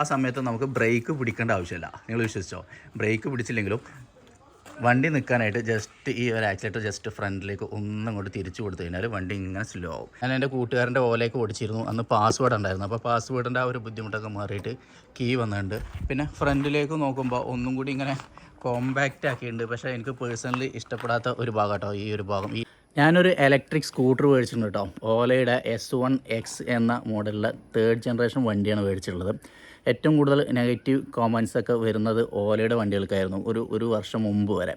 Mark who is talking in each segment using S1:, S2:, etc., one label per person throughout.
S1: ആ സമയത്ത് നമുക്ക് ബ്രേക്ക് പിടിക്കേണ്ട ആവശ്യമില്ല. നിങ്ങൾ വിശ്വസിച്ചോ? ബ്രേക്ക് പിടിച്ചില്ലെങ്കിലും വണ്ടി നിൽക്കാനായിട്ട് ജസ്റ്റ് ഈ ഒരു ആക്സിലേറ്റർ ജസ്റ്റ് ഫ്രണ്ടിലേക്ക് ഒന്നും കൊണ്ട് തിരിച്ചു കൊടുത്തു കഴിഞ്ഞാൽ വണ്ടി ഇങ്ങനെ സ്ലോ ആവും. ഞാൻ എന്റെ കൂട്ടുകാരന്റെ ഓലേക്ക് ഓടിച്ചിരുന്നു. അന്ന് പാസ്വേഡ് ഉണ്ടായിരുന്നു. അപ്പോൾ പാസ്വേഡിന്റെ ആ ഒരു ബുദ്ധിമുട്ടൊക്കെ മാറിയിട്ട് കീ വന്നിട്ടുണ്ട്. പിന്നെ ഫ്രണ്ടിലേക്ക് നോക്കുമ്പോൾ ഒന്നും കൂടി ഇങ്ങനെ കോമ്പാക്റ്റ് ആക്കിയിട്ടുണ്ട്. പക്ഷേ എനിക്ക് പേഴ്സണലി ഇഷ്ടപ്പെടാത്ത ഒരു ഭാഗം കേട്ടോ ഈ ഒരു ഭാഗം. ഈ ഞാനൊരു ഇലക്ട്രിക് സ്കൂട്ടർ മേടിച്ചിട്ടുണ്ട് കേട്ടോ. ഓലയുടെ എസ് വൺ എക്സ് എന്ന മോഡലിലെ തേർഡ് ജനറേഷൻ വണ്ടിയാണ് മേടിച്ചിട്ടുള്ളത്. ഏറ്റവും കൂടുതൽ നെഗറ്റീവ് കോമൻസ് ഒക്കെ വരുന്നത് ഓലയുടെ വണ്ടികൾക്കായിരുന്നു ഒരു ഒരു വർഷം മുമ്പ് വരെ.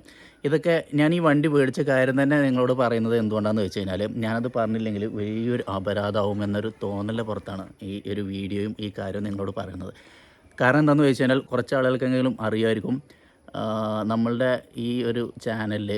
S1: ഇതൊക്കെ ഞാൻ ഈ വണ്ടി മേടിച്ച കാര്യം തന്നെ നിങ്ങളോട് പറയുന്നത് എന്തുകൊണ്ടാണെന്ന് വെച്ച് കഴിഞ്ഞാൽ ഞാനത് പറഞ്ഞില്ലെങ്കിൽ വലിയൊരു അപരാധമാവും എന്നൊരു തോന്നലിന്റെ പുറത്താണ് ഈ ഒരു വീഡിയോയും ഈ കാര്യവും നിങ്ങളോട് പറയുന്നത്. കാരണം എന്താണെന്ന് വെച്ച് കഴിഞ്ഞാൽ കുറച്ച് ആളുകൾക്കെങ്കിലും അറിയുമായിരിക്കും നമ്മളുടെ ഈ ഒരു ചാനലിൽ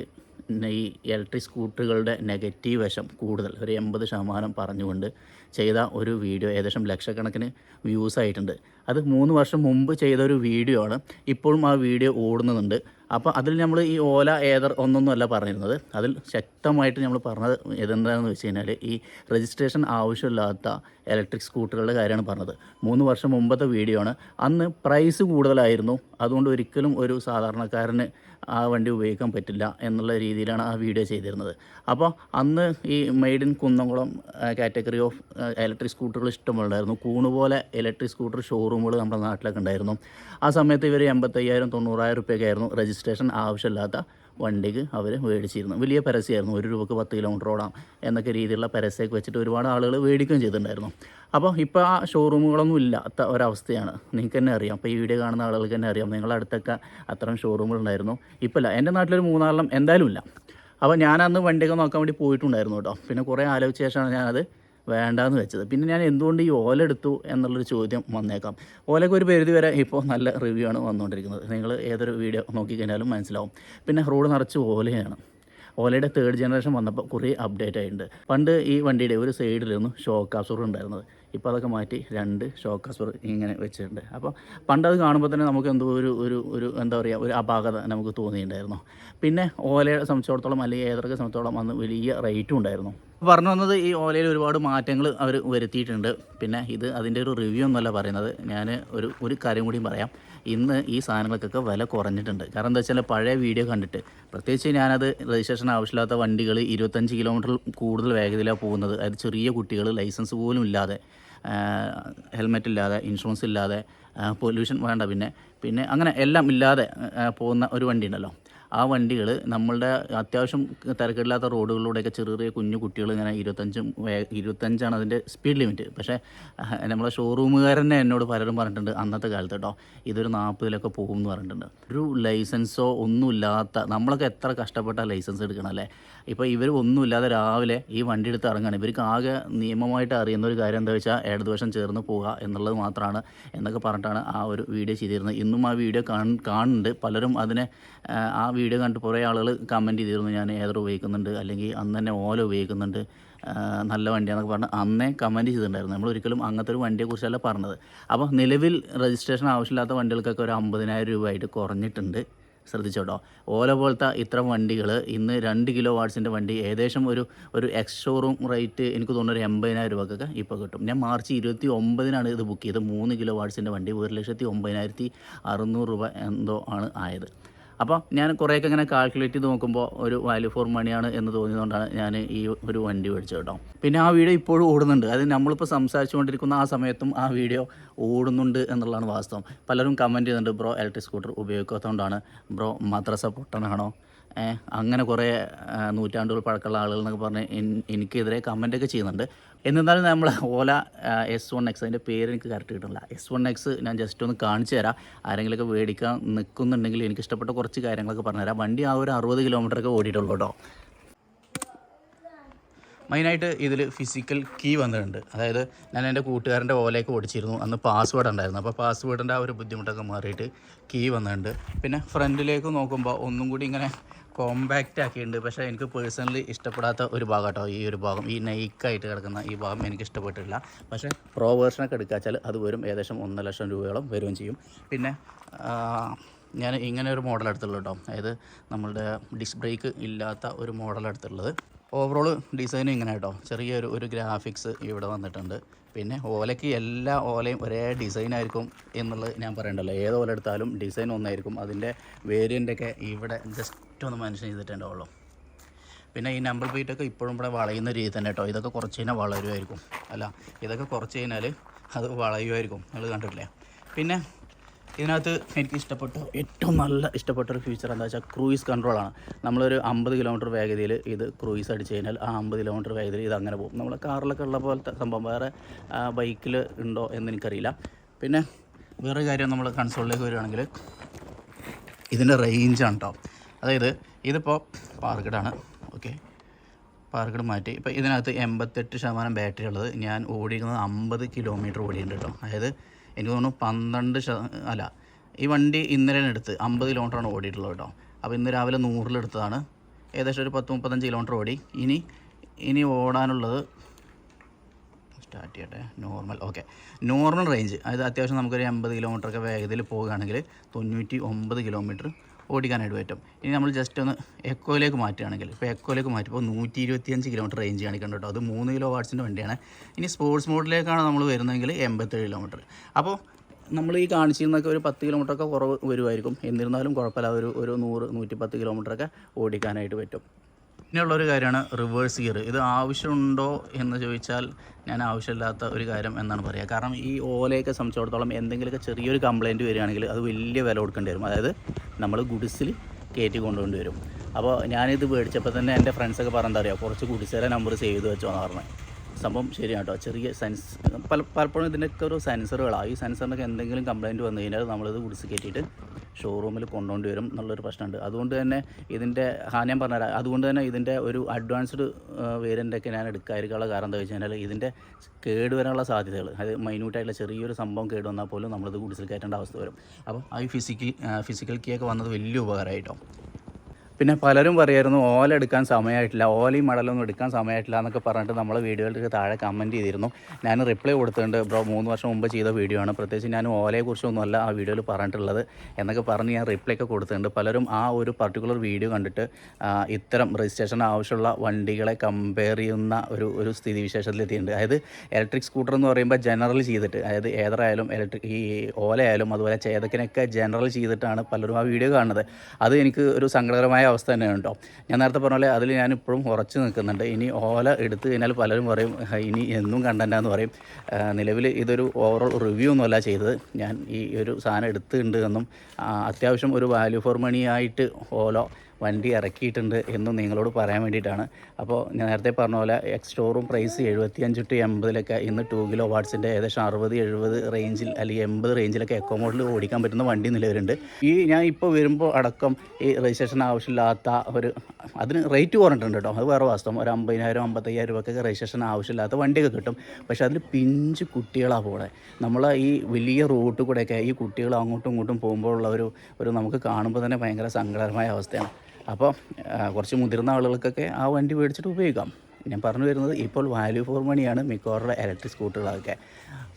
S1: ഈ ഇലക്ട്രിക് സ്കൂട്ടറുകളുടെ നെഗറ്റീവ് വശം കൂടുതൽ ഒരു എൺപത് ശതമാനം പറഞ്ഞുകൊണ്ട് ചെയ്ത ഒരു വീഡിയോ ഏകദേശം ലക്ഷക്കണക്കിന് വ്യൂസ് ആയിട്ടുണ്ട്. അത് മൂന്ന് വർഷം മുമ്പ് ചെയ്ത ഒരു വീഡിയോ ആണ്. ഇപ്പോഴും ആ വീഡിയോ ഓടുന്നുണ്ട്. അപ്പോൾ അതിൽ നമ്മൾ ഈ ഓല ഏതർ ഒന്നൊന്നുമല്ല പറഞ്ഞിരുന്നത്. അതിൽ ശക്തമായിട്ട് നമ്മൾ പറഞ്ഞത് ഇതെന്താണെന്ന് വെച്ച് കഴിഞ്ഞാൽ ഈ രജിസ്ട്രേഷൻ ആവശ്യമില്ലാത്ത ഇലക്ട്രിക് സ്കൂട്ടറുകളുടെ കാര്യമാണ് പറഞ്ഞത്. മൂന്ന് വർഷം മുമ്പത്തെ വീഡിയോ ആണ്. അന്ന് പ്രൈസ് കൂടുതലായിരുന്നു. അതുകൊണ്ട് ഒരിക്കലും ഒരു സാധാരണക്കാരന് ആ വണ്ടി ഉപയോഗിക്കാൻ പറ്റില്ല എന്നുള്ള രീതിയിലാണ് ആ വീഡിയോ ചെയ്തിരുന്നത്. അപ്പോൾ അന്ന് ഈ made in Kunnamkulam category of electric സ്കൂട്ടറുകൾ ഇഷ്ടമുണ്ടായിരുന്നു. കൂണുപോലെ ഇലക്ട്രിക് സ്കൂട്ടർ ഷോറൂമുകൾ നമ്മുടെ നാട്ടിലൊക്കെ ഉണ്ടായിരുന്നു. ആ സമയത്ത് ഇവർ എൺപത്തയ്യായിരം തൊണ്ണൂറായിരം റുപ്യൊക്കെ ആയിരുന്നു രജിസ്ട്രേഷൻ ആവശ്യമില്ലാത്ത വണ്ടിക്ക് അവർ മേടിച്ചിരുന്നു. വലിയ പരസ്യമായിരുന്നു. ഒരു രൂപക്ക് പത്ത് കിലോമീറ്റർ ഓടാം എന്നൊക്കെ രീതിയിലുള്ള പരസ്യമൊക്കെ വെച്ചിട്ട് ഒരുപാട് ആളുകൾ മേടിക്കുകയും ചെയ്തിട്ടുണ്ടായിരുന്നു. അപ്പോൾ ഇപ്പോൾ ആ ഷോറൂമുകളൊന്നും ഇല്ലാത്ത ഒരവസ്ഥയാണ്. നിങ്ങൾക്ക് തന്നെ അറിയാം. അപ്പോൾ ഈ വീഡിയോ കാണുന്ന ആളുകൾക്ക് തന്നെ അറിയാം. നിങ്ങളുടെ അടുത്തൊക്കെ അത്തരം ഷോറൂമുകളുണ്ടായിരുന്നു ഇപ്പോൾ ഇല്ല എന്റെ നാട്ടിലൊരു മൂന്നാലെണ്ണം എന്തായാലും ഇല്ല. അപ്പോൾ ഞാനന്ന് വണ്ടിയൊക്കെ നോക്കാൻ വേണ്ടി പോയിട്ടുണ്ടായിരുന്നു കേട്ടോ. പിന്നെ കുറേ ആലോചിച്ച ശേഷമാണ് ഞാനത് വേണ്ടാന്ന് വെച്ചത്. പിന്നെ ഞാൻ എന്തുകൊണ്ട് ഈ ഓല എടുത്തു എന്നുള്ളൊരു ചോദ്യം വന്നേക്കാം. ഓലയ്ക്ക് ഒരു പരിധി വരെ ഇപ്പോൾ നല്ല റിവ്യൂ ആണ് വന്നുകൊണ്ടിരിക്കുന്നത് നിങ്ങൾ ഏതൊരു വീഡിയോ നോക്കിക്കഴിഞ്ഞാലും മനസ്സിലാവും. പിന്നെ റോഡ് നിറച്ച് ഓലയാണ്. ഓലയുടെ തേർഡ് ജനറേഷൻ വന്നപ്പോൾ കുറേ അപ്ഡേറ്റ് ആയിട്ടുണ്ട്. പണ്ട് ഈ വണ്ടിയുടെ ഒരു സൈഡിലായിരുന്നു ഷോക്ക് അബ്സോർവർ ഉണ്ടായിരുന്നത്. ഇപ്പോൾ അതൊക്കെ മാറ്റി രണ്ട് ഷോക്ക് അബ്സോർവർ ഇങ്ങനെ വെച്ചിട്ടുണ്ട്. അപ്പോൾ പണ്ട് അത് കാണുമ്പോൾ തന്നെ നമുക്ക് എന്തോ ഒരു ഒരു ഒരു എന്താ പറയുക ഒരു അപാകത നമുക്ക് തോന്നിയിട്ടുണ്ടായിരുന്നു. പിന്നെ ഓലയെ സംബന്ധിച്ചിടത്തോളം അല്ലെങ്കിൽ ഏതൊക്കെ സംബന്ധിച്ചിടത്തോളം അന്ന് വലിയ റേറ്റും ഉണ്ടായിരുന്നു. പറഞ്ഞു വന്നത് ഈ ഓലയിൽ ഒരുപാട് മാറ്റങ്ങൾ അവർ വരുത്തിയിട്ടുണ്ട്. പിന്നെ ഇത് അതിന്റെ ഒരു റിവ്യൂ ഒന്നുമല്ല പറയുന്നത്. ഞാൻ ഒരു ഒരു കാര്യം കൂടിയും പറയാം. ഇന്ന് ഈ സാധനങ്ങൾക്കൊക്കെ വില കുറഞ്ഞിട്ടുണ്ട്. കാരണം എന്താ വെച്ചാൽ പഴയ വീഡിയോ കണ്ടിട്ട് പ്രത്യേകിച്ച് ഞാനത് രജിസ്ട്രേഷൻ ആവശ്യമില്ലാത്ത വണ്ടികൾ ഇരുപത്തഞ്ച് കിലോമീറ്റർ കൂടുതൽ വേഗതയിലാണ് പോകുന്നത്. അതായത് ചെറിയ കുട്ടികൾ ലൈസൻസ് പോലും ഇല്ലാതെ ഹെൽമെറ്റ് ഇല്ലാതെ ഇൻഷുറൻസ് ഇല്ലാതെ പൊല്യൂഷൻ വേണ്ട. പിന്നെ പിന്നെ അങ്ങനെ എല്ലാം ഇല്ലാതെ പോകുന്ന ഒരു വണ്ടി ഉണ്ടല്ലോ. ആ വണ്ടികൾ നമ്മളുടെ അത്യാവശ്യം തിരക്കില്ലാത്ത റോഡുകളിലൂടെയൊക്കെ ചെറിയ കുഞ്ഞു കുട്ടികൾ ഇങ്ങനെ ഇരുപത്തഞ്ചും ഇരുപത്തഞ്ചാണ് അതിന്റെ സ്പീഡ് ലിമിറ്റ് പക്ഷേ നമ്മളെ ഷോറൂമുകാരൻ തന്നെ എന്നോട് പലരും പറഞ്ഞിട്ടുണ്ട് അന്നത്തെ കാലത്ത് കേട്ടോ ഇതൊരു നാൽപ്പതിലൊക്കെ പോകും എന്ന് പറഞ്ഞിട്ടുണ്ട്. ഒരു ലൈസൻസോ ഒന്നുമില്ലാത്ത നമ്മളൊക്കെ എത്ര കഷ്ടപ്പെട്ട ലൈസൻസ് എടുക്കണം അല്ലേ? ഇപ്പോൾ ഇവർ ഒന്നുമില്ലാതെ രാവിലെ ഈ വണ്ടി എടുത്ത് ഇറങ്ങുകയാണ് ഇവർക്ക് ആകെ നിയമമായിട്ട് അറിയുന്ന ഒരു കാര്യം എന്താ വെച്ചാൽ ഇടതുവശം ചേർന്ന് പോവുക എന്നുള്ളത് മാത്രമാണ് എന്നൊക്കെ പറഞ്ഞിട്ടാണ് ആ ഒരു വീഡിയോ ചെയ്തിരുന്നത്. ഇന്നും ആ വീഡിയോ കാണുന്നുണ്ട്. പലരും അതിനെ ആ, വീഡിയോ കണ്ടിട്ട് കുറേ ആളുകൾ കമന്റ് ചെയ്തിരുന്നു. ഞാൻ ഏതർ ഉപയോഗിക്കുന്നുണ്ട്? അല്ലെങ്കിൽ അന്ന് തന്നെ ഓല ഉപയോഗിക്കുന്നുണ്ട്. നല്ല വണ്ടിയാണെന്നൊക്കെ പറഞ്ഞ് അന്നേ കമന്റ് ചെയ്തിട്ടുണ്ടായിരുന്നു. നമ്മൾ ഒരിക്കലും അങ്ങനത്തെ ഒരു വണ്ടിയെക്കുറിച്ചല്ല പറഞ്ഞത്. അപ്പോൾ നിലവിൽ രജിസ്ട്രേഷൻ ആവശ്യമില്ലാത്ത വണ്ടികൾക്കൊക്കെ ഒരു അമ്പതിനായിരം രൂപ ആയിട്ട് കുറഞ്ഞിട്ടുണ്ട്. ശ്രദ്ധിച്ചോട്ടോ. ഓല പോലത്തെ ഇത്തരം വണ്ടികൾ ഇന്ന് രണ്ട് കിലോ വാട്ട്സിന്റെ വണ്ടി ഏകദേശം ഒരു ഒരു എക്സ് ഷോറൂം റേറ്റ് എനിക്ക് തോന്നുന്നു ഒരു എൺപതിനായിരം രൂപക്കൊക്കെ ഇപ്പോൾ കിട്ടും. ഞാൻ മാർച്ച് ഇരുപത്തി ഒമ്പതിനാണ് ഇത് ബുക്ക് ചെയ്തത്. മൂന്ന് കിലോ വാട്ട്സിന്റെ വണ്ടി ഒരു ലക്ഷത്തി ഒമ്പതിനായിരത്തി അറുന്നൂറ് രൂപ എന്തോ ആണ് ആയത്. അപ്പോൾ ഞാൻ കുറേയൊക്കെ ഇങ്ങനെ കാൽക്കുലേറ്റ് ചെയ്ത് നോക്കുമ്പോൾ ഒരു വാല്യൂ ഫോർ മണിയാണ് എന്ന് തോന്നിയതുകൊണ്ടാണ് ഞാൻ ഈ ഒരു വണ്ടി മേടിച്ചത് കേട്ടോ. പിന്നെ ആ വീഡിയോ ഇപ്പോഴും ഓടുന്നുണ്ട്. അത് നമ്മളിപ്പോൾ സംസാരിച്ചുകൊണ്ടിരിക്കുന്ന ആ സമയത്തും ആ വീഡിയോ ഓടുന്നുണ്ട് എന്നുള്ളതാണ് വാസ്തവം. പലരും കമന്റ് ചെയ്യുന്നുണ്ട് ബ്രോ ഇലക്ട്രിക് സ്കൂട്ടർ ഉപയോഗിക്കാത്തതുകൊണ്ടാണ്. ബ്രോ മദ്രസ പൊട്ടനാണോ? അങ്ങനെ കുറേ നൂറ്റാണ്ടുകൾ പഴക്കമുള്ള ആളുകൾ എന്നൊക്കെ പറഞ്ഞ് എനിക്കെതിരെ കമന്റൊക്കെ ചെയ്യുന്നുണ്ട്. എന്നിരുന്നാലും നമ്മൾ ഓല എസ് വൺ എക്സ് അതിന്റെ പേര് എനിക്ക് കറക്റ്റ് കിട്ടുന്നില്ല. എസ് വൺ എക്സ് ഞാൻ ജസ്റ്റ് ഒന്ന് കാണിച്ചു തരാം. ആരെങ്കിലുമൊക്കെ മേടിക്കാൻ നിൽക്കുന്നുണ്ടെങ്കിൽ എനിക്ക് ഇഷ്ടപ്പെട്ട കുറച്ച് കാര്യങ്ങളൊക്കെ പറഞ്ഞുതരാം വണ്ടി ആ ഒരു അറുപത് കിലോമീറ്ററൊക്കെ ഓടിയിട്ടുള്ളൂ കേട്ടോ. മെയിനായിട്ട് ഇതിൽ ഫിസിക്കൽ കീ വന്നിട്ടുണ്ട്. അതായത് ഞാൻ എന്റെ കൂട്ടുകാരന്റെ ഓലയൊക്കെ ഓടിച്ചിരുന്നു. അന്ന് പാസ്വേഡ് ഉണ്ടായിരുന്നു. അപ്പോൾ പാസ്വേഡിന്റെ ആ ഒരു ബുദ്ധിമുട്ടൊക്കെ മാറിയിട്ട് കീ വന്നിട്ടുണ്ട്. പിന്നെ ഫ്രണ്ടിലേക്ക് നോക്കുമ്പോൾ ഒന്നും കൂടി ഇങ്ങനെ കോമ്പാക്റ്റ് ആക്കിയിട്ടുണ്ട്. പക്ഷേ എനിക്ക് പേഴ്സണലി ഇഷ്ടപ്പെടാത്ത ഒരു ഭാഗം കേട്ടോ ഈ ഒരു ഭാഗം. ഈ നൈക്കായിട്ട് കിടക്കുന്ന ഈ ഭാഗം എനിക്ക് ഇഷ്ടപ്പെട്ടില്ല പക്ഷേ പ്രോ വേർഷനൊക്കെ എടുക്കാച്ചാൽ അത് വരും ഏകദേശം ഒന്നര ലക്ഷം രൂപയോളം വരികയും ചെയ്യും. പിന്നെ ഞാൻ ഇങ്ങനെ ഒരു മോഡൽ എടുത്തുള്ളൂ കേട്ടോ അതായത് നമ്മളുടെ ഡിസ്ക് ബ്രേക്ക് ഇല്ലാത്ത ഒരു മോഡൽ എടുത്തുള്ളത്. ഓവറോൾ ഡിസൈനും ഇങ്ങനെ കേട്ടോ. ചെറിയൊരു ഒരു ഗ്രാഫിക്സ് ഇവിടെ വന്നിട്ടുണ്ട്. പിന്നെ ഓലയ്ക്ക് എല്ലാ ഓലയും ഒരേ ഡിസൈൻ ആയിരിക്കും എന്നുള്ളത് ഞാൻ പറയണ്ടല്ലോ. ഏത് ഓല എടുത്താലും ഡിസൈൻ ഒന്നായിരിക്കും. അതിന്റെ വേരിയന്റൊക്കെ ഇവിടെ ജസ്റ്റ് ഒന്ന് മെൻഷൻ ചെയ്തിട്ടുണ്ടാവുള്ളൂ പിന്നെ ഈ നമ്പർ പ്ലേറ്റ് ഒക്കെ ഇപ്പോഴും ഇവിടെ വളയുന്ന രീതി തന്നെ കേട്ടോ. ഇതൊക്കെ കുറച്ച് കഴിഞ്ഞാൽ വളരുമായിരിക്കും. അല്ല ഇതൊക്കെ കുറച്ച് കഴിഞ്ഞാൽ അത് വളയുമായിരിക്കും. നിങ്ങൾ കണ്ടിട്ടില്ലേ? പിന്നെ ഇതിനകത്ത് എനിക്ക് ഇഷ്ടപ്പെട്ട ഏറ്റവും നല്ല ഇഷ്ടപ്പെട്ട ഒരു ഫീച്ചർ എന്താ വെച്ചാൽ ക്രൂയിസ് കൺട്രോളാണ് നമ്മളൊരു അമ്പത് കിലോമീറ്റർ വേഗതയിൽ ഇത് ക്രൂയിസ് അടിച്ച് കഴിഞ്ഞാൽ ആ അമ്പത് കിലോമീറ്റർ വേഗതയിൽ ഇത് അങ്ങനെ പോകും. നമ്മൾ കാറിലൊക്കെ ഉള്ള പോലത്തെ സംഭവം. വേറെ ബൈക്കിൽ ഉണ്ടോ എന്ന് എനിക്കറിയില്ല. പിന്നെ വേറെ കാര്യം നമ്മൾ കൺസോളിലേക്ക് വരികയാണെങ്കിൽ ഇതിന്റെ റേഞ്ചാണ് കേട്ടോ അതായത് ഇതിപ്പോൾ പാർക്കഡാണ് ഓക്കെ പാർക്കഡ് മാറ്റി. ഇപ്പോൾ ഇതിനകത്ത് എൺപത്തെട്ട് ശതമാനം ബാറ്ററി ഉള്ളത്. ഞാൻ ഓടിക്കുന്നത് അമ്പത് കിലോമീറ്റർ ഓടിയിട്ടുണ്ട് കേട്ടോ അതായത് എനിക്ക് തോന്നുന്നു പന്ത്രണ്ട് അല്ല ഈ വണ്ടി ഇന്നലെ എടുത്ത് അമ്പത് കിലോമീറ്ററാണ് ഓടിയിട്ടുള്ളത് കേട്ടോ. അപ്പോൾ ഇന്ന് രാവിലെ നൂറിലെടുത്തതാണ് ഏകദേശം ഒരു പത്ത് മുപ്പത്തഞ്ച് കിലോമീറ്റർ ഓടി. ഇനി ഇനി ഓടാനുള്ളത് സ്റ്റാർട്ട് ചെയ്യട്ടെ. നോർമൽ ഓക്കെ നോർമൽ റേഞ്ച് അതായത് അത്യാവശ്യം നമുക്കൊരു എൺപത് കിലോമീറ്ററൊക്കെ വേഗതയിൽ പോവുകയാണെങ്കിൽ തൊണ്ണൂറ്റി ഒമ്പത് കിലോമീറ്റർ ഓടിക്കാനായിട്ട് പറ്റും. ഇനി നമ്മൾ ജസ്റ്റ് ഒന്ന് എക്കോയിലേക്ക് മാറ്റുകയാണെങ്കിൽ ഇപ്പോൾ എക്കോയിലേക്ക് മാറ്റുമ്പോൾ നൂറ്റി ഇരുപത്തിയഞ്ച് കിലോമീറ്റർ റേഞ്ച് കാണിക്കുന്നുണ്ട് കേട്ടോ. അത് മൂന്ന് കിലോ വാട്ട്സിന്റെ വണ്ടിയാണ്. ഇനി സ്പോർട്സ് മോഡിലേക്കാണ് നമ്മൾ വരുന്നതെങ്കിൽ എൺപത്തേഴ് കിലോമീറ്റർ അപ്പോൾ നമ്മൾ ഈ കാണിച്ചിരുന്നൊക്കെ ഒരു പത്ത് കിലോമീറ്റർ ഒക്കെ കുറവ് വരുമായിരിക്കും എന്നിരുന്നാലും കുഴപ്പമില്ല. ഒരു ഒരു നൂറ് നൂറ്റി പത്ത് കിലോമീറ്ററൊക്കെ ഓടിക്കാനായിട്ട് പറ്റും. പിന്നെയുള്ളൊരു കാര്യമാണ് റിവേഴ്സ് ഗിയർ ഇത് ആവശ്യമുണ്ടോ എന്ന് ചോദിച്ചാൽ ഞാൻ ആവശ്യമില്ലാത്ത ഒരു കാര്യം എന്നാണ് പറയുക കാരണം ഈ ഓലയൊക്കെ സംബന്ധിച്ചിടത്തോളം എന്തെങ്കിലുമൊക്കെ ചെറിയൊരു കംപ്ലയിന്റ് വരികയാണെങ്കിൽ അത് വലിയ വില കൊടുക്കേണ്ടി വരും. അതായത് നമ്മൾ ഗുഡ്സിൽ കയറ്റി കൊണ്ടുകൊണ്ട് വരും. അപ്പോൾ ഞാനിത് മേടിച്ചപ്പോൾ തന്നെ എന്റെ ഫ്രണ്ട്സൊക്കെ പറഞ്ഞാൽ അറിയാം? കുറച്ച് ഗുഡ്സിലെ നമ്പർ സേവ് ചെയ്ത് വെച്ചോ എന്ന് പറഞ്ഞത് സംഭവം ശരിയാണ് കേട്ടോ ചെറിയ സെൻസ് പല പലപ്പോഴും ഇതിന്റെയൊക്കെ ഒരു സെൻസറുകളാണ് ഈ സെൻസറിനൊക്കെ എന്തെങ്കിലും കംപ്ലയിന്റ് വന്നു കഴിഞ്ഞാൽ നമ്മളിത് കുടിച്ച് കയറ്റിയിട്ട് ഷോറൂമിൽ കൊണ്ടുകൊണ്ട് വരും എന്നുള്ളൊരു പ്രശ്നമുണ്ട്. അതുകൊണ്ട് തന്നെ ഇതിന്റെ ഹാ ഞാൻ പറഞ്ഞുതരാം. അതുകൊണ്ട് തന്നെ ഇതിന്റെ ഒരു അഡ്വാൻസ്ഡ് വേരിയന്റൊക്കെ ഞാൻ എടുക്കാതിരിക്കാനുള്ള കാരണം എന്താ വെച്ച് കഴിഞ്ഞാൽ ഇതിന്റെ കേട് വരാനുള്ള സാധ്യതകൾ അത് മൈന്യൂട്ടായിട്ടുള്ള ചെറിയൊരു സംഭവം കേട് വന്നാൽ പോലും നമ്മളിത് കുടിച്ചിൽ കയറ്റേണ്ട അവസ്ഥ വരും. അപ്പോൾ ആ ഫിസിക്കൽ ഫിസിക്കൽ കീ ഒക്കെ വന്നത് വലിയ ഉപകാരമായിട്ടോ. പിന്നെ പലരും പറയായിരുന്നു ഓല എടുക്കാൻ സമയമായിട്ടില്ല ഓലയും മടലൊന്നും എടുക്കാൻ സമയമായിട്ടില്ല എന്നൊക്കെ പറഞ്ഞിട്ട് നമ്മൾ വീഡിയോയിലേക്ക് താഴെ കമന്റ് ചെയ്തിരുന്നു. ഞാൻ റിപ്ലൈ കൊടുത്തിട്ടുണ്ട് ബ്രോ മൂന്ന് വർഷം മുമ്പ് ചെയ്ത വീഡിയോ ആണ്. പ്രത്യേകിച്ച് ഞാൻ ഓലയെക്കുറിച്ചൊന്നുമല്ല ആ വീഡിയോയിൽ പറഞ്ഞിട്ടുള്ളത് എന്നൊക്കെ പറഞ്ഞ് ഞാൻ റിപ്ലൈ ഒക്കെ കൊടുത്തിട്ടുണ്ട്. പലരും ആ ഒരു പർട്ടിക്കുലർ വീഡിയോ കണ്ടിട്ട് ഇത്തരം രജിസ്ട്രേഷൻ ആവശ്യമുള്ള വണ്ടികളെ കമ്പയർ ചെയ്യുന്ന ഒരു ഒരു സ്ഥിതിവിശേഷത്തിലെത്തിയിട്ടുണ്ട്. അതായത് ഇലക്ട്രിക് സ്കൂട്ടർ എന്ന് പറയുമ്പോൾ ജനറൽ ചെയ്തിട്ട് അതായത് ഏതറായാലും ഇലക്ട്രിക് ഈ ഓലയായാലും അതുപോലെ ചേതക്കിനൊക്കെ ജനറൽ ചെയ്തിട്ടാണ് പലരും ആ വീഡിയോ കാണുന്നത്. അത് എനിക്ക് ഒരു സങ്കടകരമായ അവസ്ഥ തന്നെയാണ് കേട്ടോ ഞാൻ നേരത്തെ പറഞ്ഞ പോലെ അതിൽ ഞാനിപ്പോഴും ഉറച്ചു നിൽക്കുന്നുണ്ട്. ഇനി ഓല എടുത്തു കഴിഞ്ഞാൽ പലരും പറയും ഇനി എന്നും കണ്ടന്റാന്ന് പറയും. നിലവിൽ ഇതൊരു ഓവറോൾ റിവ്യൂ ഒന്നുമല്ല ചെയ്തത്. ഞാൻ ഈ ഒരു സാധനം എടുത്തിട്ടുണ്ട് എന്നും അത്യാവശ്യം ഒരു വാല്യൂ ഫോർ മണി ആയിട്ട് ഓലോ വണ്ടി ഇറക്കിയിട്ടുണ്ട് എന്നും നിങ്ങളോട് പറയാൻ വേണ്ടിയിട്ടാണ്. അപ്പോൾ ഞാൻ നേരത്തെ പറഞ്ഞ പോലെ എക്സ് സ്റ്റോറും പ്രൈസ് എഴുപത്തിയഞ്ച് ടു എൺപതിലൊക്കെ ഇന്ന് ടു കിലോ വാട്സിന്റെ ഏകദേശം അറുപത് എഴുപത് റേഞ്ചിൽ അല്ലെങ്കിൽ എൺപത് റേഞ്ചിലൊക്കെ എക്കോ മോഡൽ ഓടിക്കാൻ പറ്റുന്ന വണ്ടി നിലവിലുണ്ട്. ഈ ഞാൻ ഇപ്പോൾ വരുമ്പോൾ അടക്കം ഈ രജിസ്ട്രേഷൻ ആവശ്യമില്ലാത്ത ഒരു അതിന് റേറ്റ് കുറഞ്ഞിട്ടുണ്ട് കേട്ടോ. അത് വേറെ വാസ്തവം. ഒരു അമ്പതിനായിരം അമ്പത്തയ്യായിരം രൂപക്കൊക്കെ രജിസ്ട്രേഷൻ ആവശ്യമില്ലാത്ത വണ്ടിയൊക്കെ കിട്ടും. പക്ഷേ അതിൽ പിഞ്ച് കുട്ടികളാണ് പോടെ നമ്മൾ ഈ വലിയ റൂട്ട് കൂടെയൊക്കെ ഈ കുട്ടികൾ അങ്ങോട്ടും ഇങ്ങോട്ടും പോകുമ്പോഴുള്ള ഒരു ഒരു നമുക്ക് കാണുമ്പോൾ തന്നെ ഭയങ്കര സങ്കടകരമായ അവസ്ഥയാണ്. അപ്പോൾ കുറച്ച് മുതിർന്ന ആളുകൾക്കൊക്കെ ആ വണ്ടി മേടിച്ചിട്ട് ഉപയോഗിക്കാം. ഞാൻ പറഞ്ഞു വരുന്നത് ഇപ്പോൾ വാല്യൂ ഫോർ മണിയാണ് മിക്കവാറുള്ള ഇലക്ട്രിക് സ്കൂട്ടറുകളൊക്കെ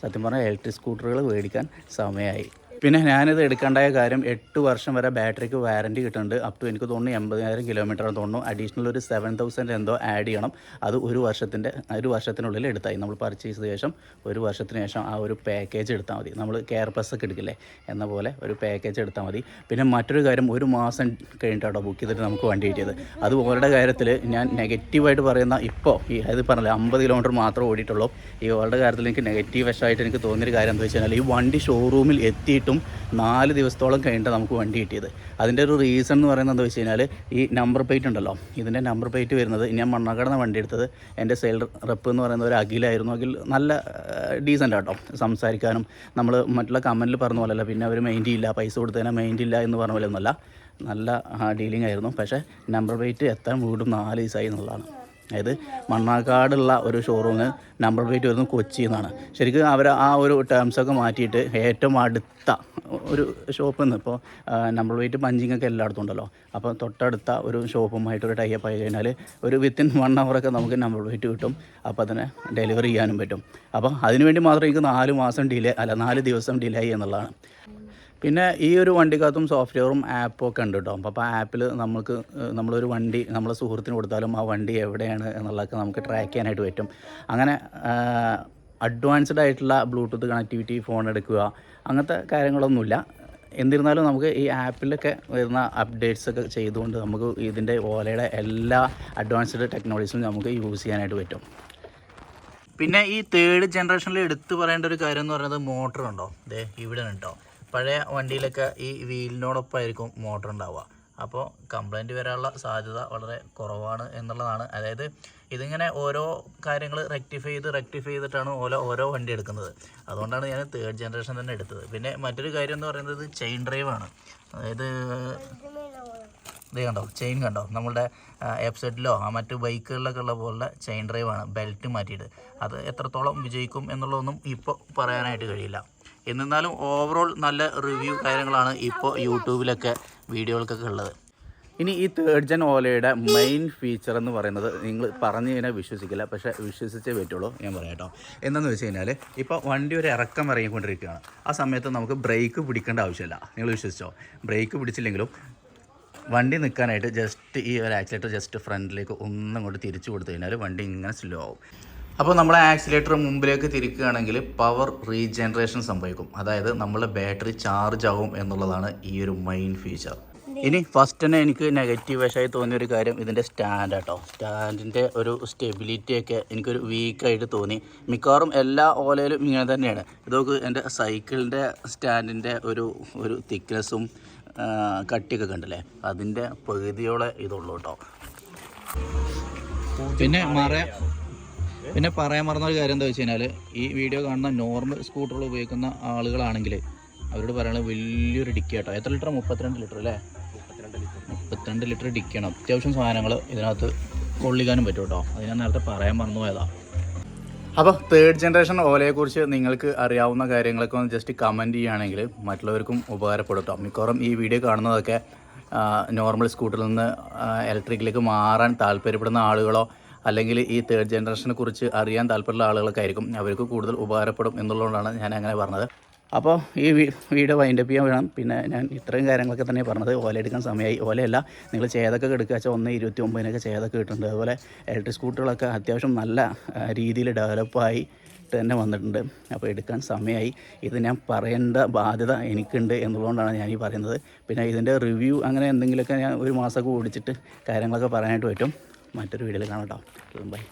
S1: സത്യം പറഞ്ഞാൽ ഇലക്ട്രിക് സ്കൂട്ടറുകൾ മേടിക്കാൻ സമയമായി പിന്നെ ഞാനിത് എടുക്കേണ്ടായ കാര്യം എട്ട് വർഷം വരെ ബാറ്ററിക്ക് വാറന്റി കിട്ടുന്നുണ്ട്. അപ് ടു എനിക്ക് തോന്നുന്നു എൺപതിനായിരം കിലോമീറ്റർ തോന്നുന്നു. അഡീഷണൽ ഒരു സെവൻ തൗസൻഡ് എന്തോ ആഡ് ചെയ്യണം. അത് ഒരു വർഷത്തിന്റെ ഒരു വർഷത്തിനുള്ളിൽ എടുത്തായി. നമ്മൾ പർച്ചേസ് ചെയ്ത ശേഷം ഒരു വർഷത്തിന് ശേഷം ആ ഒരു പാക്കേജ് എടുത്താൽ മതി. നമ്മൾ കെയർ പ്ലസ് ഒക്കെ എടുക്കില്ലേ? എന്ന പോലെ ഒരു പാക്കേജ് എടുത്താൽ മതി. പിന്നെ മറ്റൊരു കാര്യം ഒരു മാസം കഴിഞ്ഞിട്ടാണോ ബുക്ക് ചെയ്തിട്ട് നമുക്ക് വണ്ടി കിട്ടിയത്. അത് ഓരുടെ കാര്യത്തിൽ ഞാൻ നെഗറ്റീവായിട്ട് പറയുന്ന ഇപ്പോൾ ഈ അത് പറഞ്ഞില്ല അമ്പത് കിലോമീറ്റർ മാത്രമേ ഓടിയിട്ടുള്ളൂ. ഈ ഓരുടെ കാര്യത്തിൽ എനിക്ക് നെഗറ്റീവ് വശമായിട്ട് എനിക്ക് തോന്നിയൊരു കാര്യം എന്താ വെച്ച് കഴിഞ്ഞാൽ ഈ വണ്ടി ഷോറൂമിൽ എത്തിയിട്ടും നാല് ദിവസത്തോളം കഴിഞ്ഞിട്ട് നമുക്ക് വണ്ടി കിട്ടിയത്. അതിന്റെ ഒരു റീസൺ എന്ന് പറയുന്നത് എന്താ വെച്ച് കഴിഞ്ഞാൽ ഈ നമ്പർ പ്ലേറ്റ് ഉണ്ടല്ലോ. ഇതിന്റെ നമ്പർ പ്ലേറ്റ് വരുന്നത് ഞാൻ മണ്ണകടന്ന വണ്ടി എടുത്തത്. എന്റെ സെയിൽ റെപ്പ് എന്ന് പറയുന്ന ഒരു അഖിലായിരുന്നു. അഖിൽ നല്ല ഡീസന്റ് ആട്ടോ. സംസാരിക്കാനും നമ്മൾ മറ്റുള്ള കമന്റിൽ പറഞ്ഞ പോലെയല്ല. പിന്നെ അവർ മൈൻഡ് ഇല്ല. പൈസ കൊടുത്തതിനെ മൈൻഡ് ഇല്ല എന്ന് പറഞ്ഞ പോലെ ഒന്നുമല്ല നല്ല ഡീലിംഗ് ആയിരുന്നു. പക്ഷേ നമ്പർ പ്ലേറ്റ് എത്താൻ വീണ്ടും നാല് ദിവസമായി എന്നുള്ളതാണ്. അതായത് മണ്ണാക്കാടുള്ള ഒരു ഷോറൂമിന് നമ്പർ പ്ലേറ്റ് വരുന്നത് കൊച്ചി എന്നാണ്. ശരിക്കും അവർ ആ ഒരു ടേംസൊക്കെ മാറ്റിയിട്ട് ഏറ്റവും അടുത്ത ഒരു ഷോപ്പിൽ നിന്ന് ഇപ്പോൾ നമ്പർ പ്ലേറ്റ് പഞ്ചിങ്ങൊക്കെ എല്ലായിടത്തും ഉണ്ടല്ലോ. അപ്പോൾ തൊട്ടടുത്ത ഒരു ഷോപ്പുമായിട്ട് ഒരു ടൈപ്പ് ആയി കഴിഞ്ഞാൽ ഒരു വിത്തിൻ വൺ അവറൊക്കെ നമുക്ക് നമ്പർ പ്ലേറ്റ് കിട്ടും. അപ്പോൾ അതിനെ ഡെലിവറി ചെയ്യാനും പറ്റും. അപ്പോൾ അതിനുവേണ്ടി മാത്രം എനിക്ക് നാല് മാസം ഡിലേ അല്ല നാല് ദിവസം ഡിലേ എന്നുള്ളതാണ്. പിന്നെ ഈ ഒരു വണ്ടിക്കകത്തും സോഫ്റ്റ്വെയറും ആപ്പും ഒക്കെ ഉണ്ട് കേട്ടോ. അപ്പോൾ ആ ആപ്പിൽ നമുക്ക് നമ്മളൊരു വണ്ടി നമ്മളെ സുഹൃത്തിന് കൊടുത്താലും ആ വണ്ടി എവിടെയാണ് എന്നുള്ളതൊക്കെ നമുക്ക് ട്രാക്ക് ചെയ്യാനായിട്ട് പറ്റും. അങ്ങനെ അഡ്വാൻസ്ഡ് ആയിട്ടുള്ള ബ്ലൂടൂത്ത് കണക്ടിവിറ്റി ഫോൺ എടുക്കുക അങ്ങനത്തെ കാര്യങ്ങളൊന്നുമില്ല. എന്നിരുന്നാലും നമുക്ക് ഈ ആപ്പിലൊക്കെ വരുന്ന അപ്ഡേറ്റ്സ് ഒക്കെ ചെയ്തുകൊണ്ട് നമുക്ക് ഇതിന്റെ ഓലയുടെ എല്ലാ അഡ്വാൻസ്ഡ് ടെക്നോളജീസും നമുക്ക് യൂസ് ചെയ്യാനായിട്ട് പറ്റും. പിന്നെ ഈ തേർഡ് ജനറേഷനിൽ എടുത്തു പറയേണ്ട ഒരു കാര്യം എന്ന് പറയുന്നത് മോട്ടറുണ്ടോ ദേ ഇവിടെ ഉണ്ടോ പഴയ വണ്ടിയിലൊക്കെ ഈ വീലിനോടൊപ്പമായിരിക്കും മോട്ടർ ഉണ്ടാവുക. അപ്പോൾ കംപ്ലൈന്റ് വരാനുള്ള സാധ്യത വളരെ കുറവാണ് എന്നുള്ളതാണ്. അതായത് ഇതിങ്ങനെ ഓരോ കാര്യങ്ങൾ റെക്ടിഫൈ ചെയ്ത് റെക്ടിഫൈ ചെയ്തിട്ടാണ് ഓരോ ഓരോ വണ്ടി എടുക്കുന്നത്. അതുകൊണ്ടാണ് ഞാൻ തേർഡ് ജനറേഷൻ തന്നെ എടുത്തത്. പിന്നെ മറ്റൊരു കാര്യം എന്ന് പറയുന്നത് ചെയിൻ ഡ്രൈവാണ് അതായത് ഇത് കണ്ടോ? ചെയിൻ കണ്ടോ? നമ്മളുടെ എഫ്സെറ്റിലോ മറ്റു ബൈക്കുകളിലൊക്കെ ഉള്ള പോലുള്ള ചെയിൻ ഡ്രൈവാണ് ബെൽറ്റ് മാറ്റിയിട്ട്. അത് എത്രത്തോളം വിജയിക്കും എന്നുള്ളതൊന്നും ഇപ്പോൾ പറയാനായിട്ട് കഴിയില്ല. എന്നിരുന്നാലും ഓവറോൾ നല്ല റിവ്യൂ കാര്യങ്ങളാണ് ഇപ്പോൾ യൂട്യൂബിലൊക്കെ വീഡിയോകൾക്കൊക്കെ ഉള്ളത്. ഇനി ഈ തേർഡ് ജൻ ഓലയുടെ മെയിൻ ഫീച്ചർ എന്ന് പറയുന്നത് നിങ്ങൾ പറഞ്ഞു കഴിഞ്ഞാൽ വിശ്വസിക്കില്ല പക്ഷേ വിശ്വസിച്ചേ പറ്റുള്ളൂ. ഞാൻ പറയാം കേട്ടോ. എന്താണെന്ന് വെച്ച് കഴിഞ്ഞാൽ ഇപ്പോൾ വണ്ടി ഒരു ഇറക്കം ഇറങ്ങിക്കൊണ്ടിരിക്കുകയാണ്. ആ സമയത്ത് നമുക്ക് ബ്രേക്ക് പിടിക്കേണ്ട ആവശ്യമില്ല. നിങ്ങൾ വിശ്വസിച്ചോ? ബ്രേക്ക് പിടിച്ചില്ലെങ്കിലും വണ്ടി നിൽക്കാനായിട്ട് ജസ്റ്റ് ഈ ഒരു ആക്സിലേറ്റർ ജസ്റ്റ് ഫ്രണ്ടിലേക്ക് ഒന്നും കൊണ്ട് തിരിച്ചു കൊടുത്തു കഴിഞ്ഞാൽ വണ്ടി ഇങ്ങനെ സ്ലോ ആവും. അപ്പോൾ നമ്മൾ ആക്സിലേറ്റർ മുമ്പിലേക്ക് തിരിക്കുകയാണെങ്കിൽ പവർ റീജനറേഷൻ സംഭവിക്കും. അതായത് നമ്മളെ ബാറ്ററി ചാർജ് ആവും എന്നുള്ളതാണ് ഈ ഒരു മെയിൻ ഫീച്ചർ ഇനി ഫസ്റ്റ് തന്നെ എനിക്ക് നെഗറ്റീവ് വശമായി തോന്നിയ ഒരു കാര്യം ഇതിന്റെ സ്റ്റാൻഡ് കേട്ടോ സ്റ്റാൻഡിന്റെ ഒരു സ്റ്റെബിലിറ്റി ഒക്കെ എനിക്കൊരു വീക്കായിട്ട് തോന്നി. മിക്കവാറും എല്ലാ ഓലയിലും ഇങ്ങനെ തന്നെയാണ്. ഇതൊക്കെ എന്റെ സൈക്കിളിന്റെ സ്റ്റാൻഡിന്റെ ഒരു ഒരു തിക്നെസ്സും കട്ടിയൊക്കെ കണ്ടില്ലേ? അതിന്റെ പകുതിയോടെ ഇതുള്ളൂ കേട്ടോ പിന്നെ മറ പിന്നെ പറയാൻ മറന്ന ഒരു കാര്യം എന്താ വെച്ച് കഴിഞ്ഞാൽ ഈ വീഡിയോ കാണുന്ന നോർമൽ സ്കൂട്ടറുകൾ ഉപയോഗിക്കുന്ന ആളുകളാണെങ്കിൽ അവരോട് പറയുന്നത് വലിയൊരു ഡിക്കി കേട്ടോ എത്ര ലിറ്റർ മുപ്പത്തിരണ്ട് ലിറ്റർ അല്ലേ? മുപ്പത്തിരണ്ട് ലിറ്റർ ഡിക്കിയാണ് അത്യാവശ്യം സാധനങ്ങൾ ഇതിനകത്ത് കൊള്ളിക്കാനും പറ്റും കേട്ടോ. അത് ഞാൻ നേരത്തെ പറയാൻ മറന്നു പോയതാ അപ്പോൾ തേർഡ് ജനറേഷൻ ഓലയെക്കുറിച്ച് നിങ്ങൾക്ക് അറിയാവുന്ന കാര്യങ്ങളൊക്കെ ഒന്ന് ജസ്റ്റ് കമന്റ് ചെയ്യുകയാണെങ്കിൽ മറ്റുള്ളവർക്കും ഉപകാരപ്പെടും മിക്കവാറും ഈ വീഡിയോ കാണുന്നതൊക്കെ നോർമൽ സ്കൂട്ടറിൽ നിന്ന് ഇലക്ട്രിക്കിലേക്ക് മാറാൻ താല്പര്യപ്പെടുന്ന ആളുകളോ അല്ലെങ്കിൽ ഈ തേർഡ് ജനറേഷനെ കുറിച്ച് അറിയാൻ താല്പര്യമുള്ള ആളുകളൊക്കെ ആയിരിക്കും. അവർക്ക് കൂടുതൽ ഉപകാരപ്പെടും എന്നുള്ളതുകൊണ്ടാണ് ഞാൻ അങ്ങനെ പറഞ്ഞത്. അപ്പോൾ ഈ വീഡിയോ വൈൻഡപ്പ് ചെയ്യാൻ വേണം. പിന്നെ ഞാൻ ഇത്രയും കാര്യങ്ങളൊക്കെ തന്നെ പറഞ്ഞത് ഓല എടുക്കാൻ സമയമായി ഓലയല്ല നിങ്ങൾ ചേതൊക്കെ എടുക്കുക വെച്ചാൽ ഒന്ന് ഇരുപത്തി ഒമ്പതിനൊക്കെ ചേതൊക്കെ കിട്ടുന്നുണ്ട്. അതുപോലെ ഇലക്ട്രിക് സ്കൂട്ടറുകളൊക്കെ അത്യാവശ്യം നല്ല രീതിയിൽ ഡെവലപ്പായി തന്നെ വന്നിട്ടുണ്ട്. അപ്പോൾ എടുക്കാൻ സമയമായി ഇത് ഞാൻ പറയേണ്ട ബാധ്യത എനിക്കുണ്ട് എന്നുള്ളതുകൊണ്ടാണ് ഞാൻ ഈ പറയുന്നത്. പിന്നെ ഇതിന്റെ റിവ്യൂ അങ്ങനെ എന്തെങ്കിലുമൊക്കെ ഞാൻ ഒരു മാസമൊക്കെ ഓടിച്ചിട്ട് കാര്യങ്ങളൊക്കെ പറയാനായിട്ട് പറ്റും. മറ്റൊരു വീഡിയോയിൽ കാണാം കേട്ടോ. ബൈ